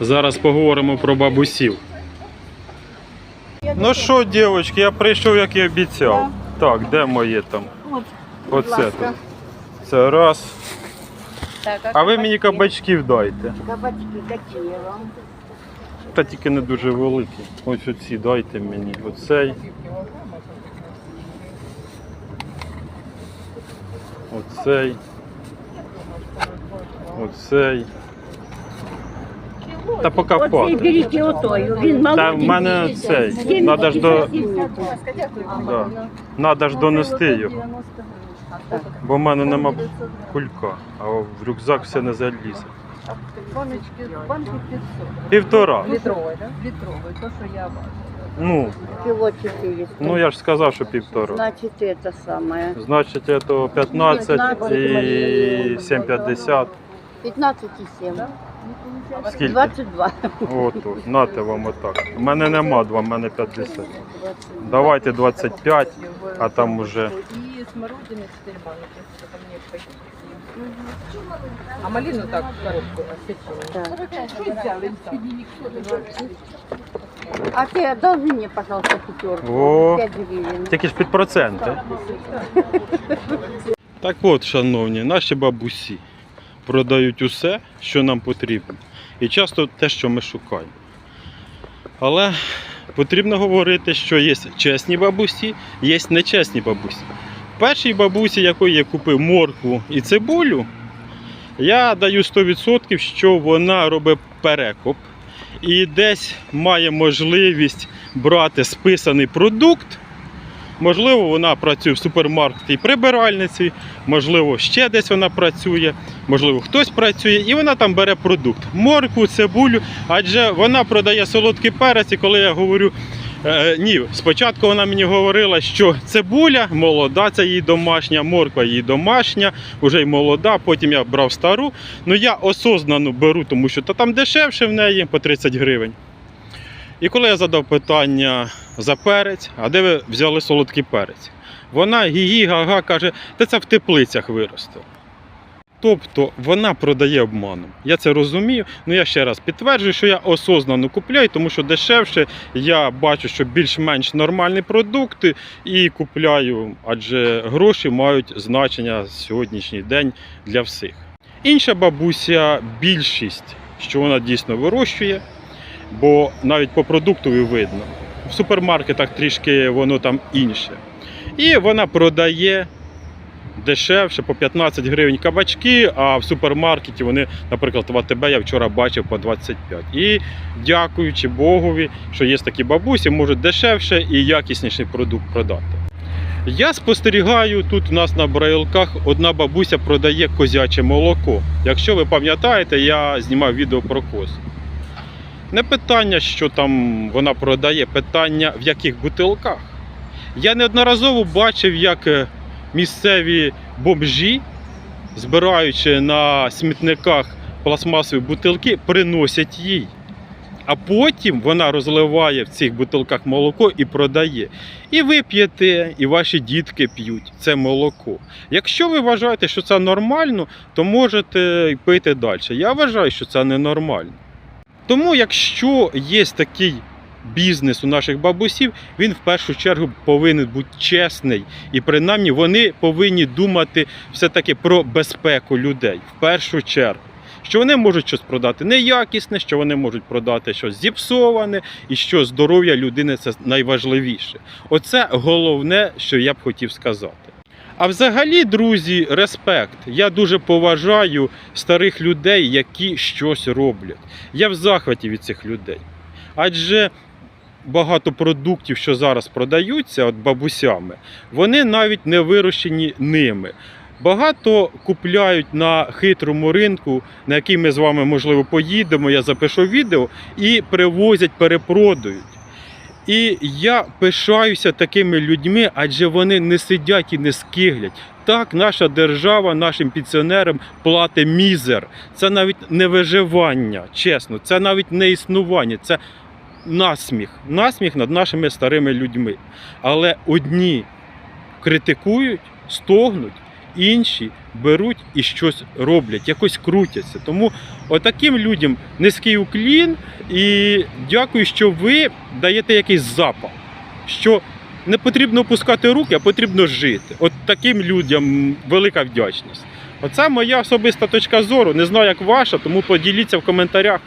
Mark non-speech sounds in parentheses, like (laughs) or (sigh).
Зараз поговоримо про бабусів. Ну що, дівчатки, я прийшов, як і обіцяв. Так, де моє там? От, Оце ласка. тут. Це раз. Так, А ви мені кабачків дайте. Кабачки какие вам? Та тільки не дуже великі. Ось оці дайте мені. Оцей. Оцей. Оцей. Та поки Оцей беріть отою, він маленький. Та в мене цей. Надо ж до. Да. Надо ж донести його. Бо в мене нема кулька, а в рюкзак все не залізе. Баночки, банки 500. Півтора. Літровий, да? Літровий, то, що я бачу. Ну, Кило 400. ну я ж сказав, що півтора. Значит, это самое. Значить, це 15 і 7,50. 15 и 7. Скільки? 22. От, от, нате вам отак. У мене нема 2, в мене 50. Давайте 25, а там уже. І смородини 4 банки, що там не пойти. А малину так в коробку освічили. А ты одолжи мне, пожалуйста, пятерку. О. 5 гривен. Тільки ж під проценти. (laughs) Так от, шановні, наші бабусі продають усе, що нам потрібно. І часто те, що ми шукаємо. Але потрібно говорити, що є чесні бабусі, є нечесні бабусі. Першій бабусі, якої я купив моркву і цибулю, я даю 100%, що вона робить перекоп і десь має можливість брати списаний продукт. Можливо, вона працює в супермаркеті прибиральниці, можливо, ще десь вона працює, можливо, хтось працює, і вона там бере продукт. Моркву, цибулю, адже вона продає солодкий перець, і коли я говорю. Е, ні, спочатку вона мені говорила, що цибуля молода, це її домашня, морква її домашня, вже й молода. Потім я брав стару. Ну я осознано беру, тому що та там дешевше в неї по 30 гривень. І коли я задав питання за перець, а де ви взяли солодкий перець? Вона гі га каже, та це в теплицях виросте. Тобто вона продає обманом. Я це розумію. Ну я ще раз підтверджую, що я осознано купляю, тому що дешевше я бачу, що більш-менш нормальні продукти і купляю, адже гроші мають значення сьогоднішній день для всіх. Інша бабуся, більшість, що вона дійсно вирощує, бо навіть по продуктові видно. В супермаркетах трішки воно там інше. І вона продає дешевше по 15 гривень кабачки, а в супермаркеті вони, наприклад, в АТБ я вчора бачив по 25. І дякуючи Богові, що є такі бабусі, можуть дешевше і якісніший продукт продати. Я спостерігаю тут у нас на брайлках одна бабуся продає козяче молоко. Якщо ви пам'ятаєте, я знімав відео про коз. Не питання, що там вона продає, питання в яких бутилках. Я неодноразово бачив, як е, місцеві бомжі, збираючи на смітниках пластмасові бутилки, приносять їй. А потім вона розливає в цих бутилках молоко і продає. І ви п'єте, і ваші дітки п'ють це молоко. Якщо ви вважаєте, що це нормально, то можете пити далі. Я вважаю, що це ненормально. Тому, якщо є такий бізнес у наших бабусів, він в першу чергу повинен бути чесний. І принаймні вони повинні думати все-таки про безпеку людей в першу чергу. Що вони можуть щось продати неякісне, що вони можуть продати щось зіпсоване, і що здоров'я людини це найважливіше. Оце головне, що я б хотів сказати. А взагалі, друзі, респект. Я дуже поважаю старих людей, які щось роблять. Я в захваті від цих людей. Адже багато продуктів, що зараз продаються от бабусями, вони навіть не вирощені ними. Багато купляють на хитрому ринку, на який ми з вами, можливо, поїдемо. Я запишу відео і привозять, перепродають. І я пишаюся такими людьми, адже вони не сидять і не скиглять. Так, наша держава нашим пенсіонерам платить мізер. Це навіть не виживання, чесно, це навіть не існування, це насміх. Насміх над нашими старими людьми. Але одні критикують, стогнуть, інші беруть і щось роблять, якось крутяться. Тому отаким людям низький уклін і дякую, що ви даєте якийсь запах. Що не потрібно опускати руки, а потрібно жити. От таким людям велика вдячність. Оце моя особиста точка зору. Не знаю, як ваша, тому поділіться в коментарях.